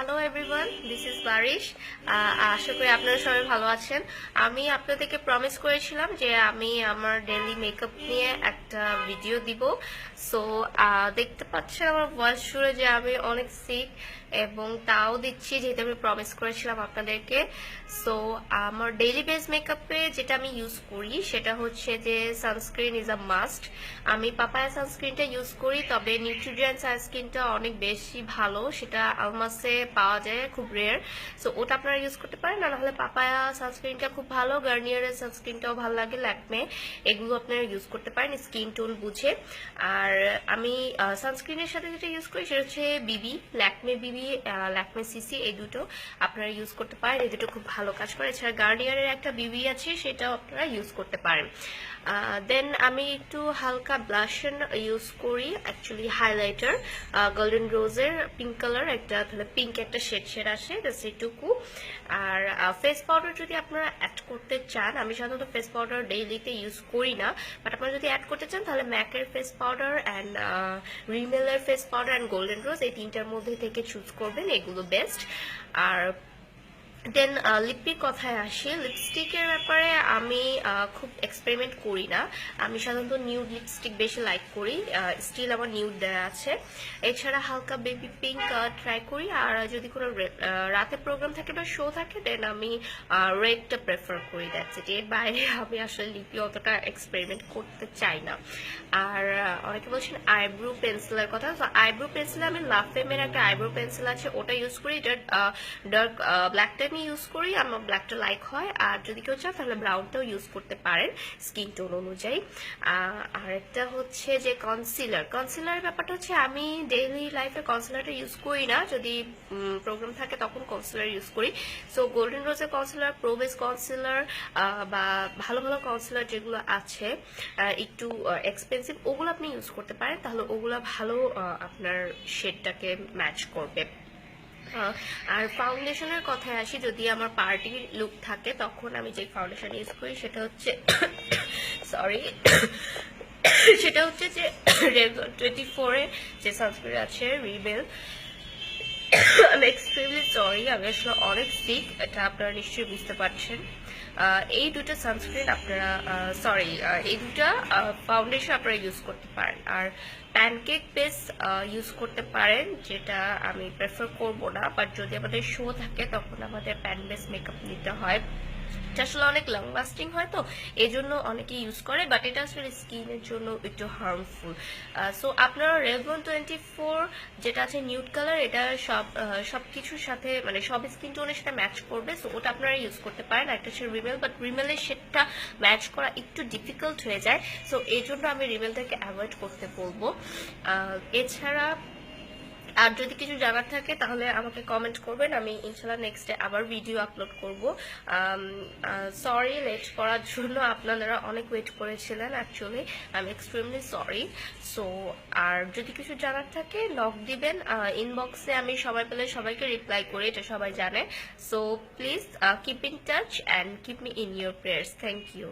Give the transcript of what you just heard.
Hello everyone this is Barish আশা করি আপনারা সবাই ভালো আছেন। আমি আপনাদেরকে প্রমিস করেছিলাম যে আমি আমার ডেলি মেকআপ নিয়ে একটা ভিডিও দিব। সো দেখতে পাচ্ছেন আমার ভয়েস শুনে যে আমি অনেক সিক এবং তাও দিচ্ছি, যেহেতু আমি প্রমিস করেছিলাম আপনাদেরকে। সো আমার ডেইলি বেস মেকআপে যেটা আমি ইউজ করি, সেটা হচ্ছে যে সানস্ক্রিন ইজ আ মাস্ট আমি পাপায়া সানস্ক্রিনটা ইউজ করি, তবে নিউট্রিজেন সানস্ক্রিনটা অনেক বেশি ভালো, সেটা আলমাসে পাওয়া যায়, খুব রেয়ার সো ওটা আপনারা ইউজ করতে পারেন, আর নাহলে পাপায়া সানস্ক্রিনটা খুব ভালো গার্নিয়ারের সানস্ক্রিনটাও ভালো লাগে ল্যাকমে এগুলো আপনারা ইউজ করতে পারেন স্কিন টোন বুঝে। আর আমি সানস্ক্রিনের সাথে যেটা ইউজ করি, সেটা হচ্ছে বিবি ল্যাকমে বিবি ল্যাকমে সিসি এই দুটো আপনারা ইউজ করতে পারেন। এই দুটো খুব ভালো কাজ করে। এছাড়া গার্নিয়ারের একটা বিবি আছে, সেটাও আপনারা ইউজ করতে পারেন। দেন আমি একটু হালকা ব্লাশন ইউজ করি অ্যাকচুয়ালি হাইলাইটার গোল্ডেন রোজের পিঙ্ক কালার একটা তাহলে পিঙ্ক একটা শেড শেড আসে সেটুকু আর ফেস পাউডার যদি আপনারা অ্যাড করতে চান, আমি সাধারণত ফেস পাউডার ডেইলিতে ইউজ করি না বাট আপনারা যদি অ্যাড করতে চান, তাহলে ম্যাকের face powder and রিমেলের face powder and golden rose এই তিনটার মধ্যে থেকে চুজ করবেন এগুলো বেস্ট আর দেন লিপির কথায় আসি। লিপস্টিকের ব্যাপারে আমি খুব এক্সপেরিমেন্ট করি না। আমি সাধারণত নিউড লিপস্টিক বেশি লাইক করি। স্টিল আমার নিউড দেওয়া আছে। এছাড়া হালকা বেবি পিঙ্ক ট্রাই করি। আর যদি কোনো রাতে প্রোগ্রাম থাকে বা শো থাকে দেন আমি রেডটা প্রেফার করি দ্যাটস ইট এর বাইরে আমি আসলে লিপি অতটা এক্সপেরিমেন্ট করতে চাই না। আর অনেকে বলছেন আইব্রো পেন্সিলের কথা। তো আইব্রো পেন্সিল আমি লাফেমের একটা আইব্রো পেন্সিল আছে, ওটা ইউজ করি। এটা ডার্ক ব্ল্যাকটা আমি ইউজ করি, আমার ব্ল্যাকটা লাইক হয়, আর যদি কেউ চান তাহলে ব্রাউনটাও ইউজ করতে পারেন স্কিন টোন অনুযায়ী। আর একটা হচ্ছে যে কনসিলার কনসিলার ব্যাপারটা হচ্ছে আমি ডেইলি লাইফে কনসিলারটা ইউজ করি না। যদি প্রোগ্রাম থাকে তখন কনসিলার ইউজ করি। সো গোল্ডেন রোজের কনসিলার প্রোবেস কনসিলার বা ভালো ভালো কনসিলার যেগুলো আছে একটু এক্সপেন্সিভ ওগুলো আপনি ইউজ করতে পারেন। তাহলে ওগুলো ভালো আপনার শেডটাকে ম্যাচ করবে। আর ফাউন্ডেশনের কথায় আসি, যদি আমার পার্টির লুক থাকে, তখন আমি যে ফাউন্ডেশন ইউজ করি, সেটা হচ্ছে সরি সেটা হচ্ছে যে টোয়েন্টি ফোরে যে সানস্ক্রিন আছে রিবেল আমি এক্সট্রিমলি সরি আমি আসলে অনেক সিক এটা আপনারা নিশ্চয়ই বুঝতে পারছেন। এই দুটো সানস্ক্রিন আপনারা সরি এই দুটো ফাউন্ডেশন আপনারা ইউজ করতে পারেন। আর প্যানকেক বেস ইউজ করতে পারেন, যেটা আমি প্রেফার করব না। বাট যদি আমাদের শো থাকে, তখন আমাদের প্যান বেস মেকআপ নিতে হয়। এটা আসলে অনেক লং লাস্টিং হয় তো এই জন্য অনেকে ইউজ করে বাট এটা আসলে স্কিনের জন্য একটু হার্মফুল সো আপনারা রেভন টোয়েন্টি ফোর যেটা আছে নিউড কালার এটা সব সব কিছুর সাথে মানে সব স্কিন টোনের সাথে ম্যাচ করবে সো ওটা আপনারা ইউজ করতে পারেন। একটা হচ্ছে রিমেল বাট রিমেলের শেডটা ম্যাচ করা একটু ডিফিকাল্ট হয়ে যায় সো এই জন্য আমি রিমেলটাকে অ্যাভয়েড করতে বলব। এছাড়া আর যদি কিছু জানার থাকে, তাহলে আমাকে কমেন্ট করবেন। আমি ইনশাল্লাহ নেক্সট ডে আবার ভিডিও আপলোড করব। সরি লেট করার জন্য আপনারা অনেক ওয়েট করেছিলেন actually I am extremely sorry so আর যদি কিছু জানার থাকে নক দিবেন। ইনবক্সে আমি সবাই পেলে সবাইকে রিপ্লাই করি, এটা সবাই জানে। So please keep in touch and keep me in your prayers thank you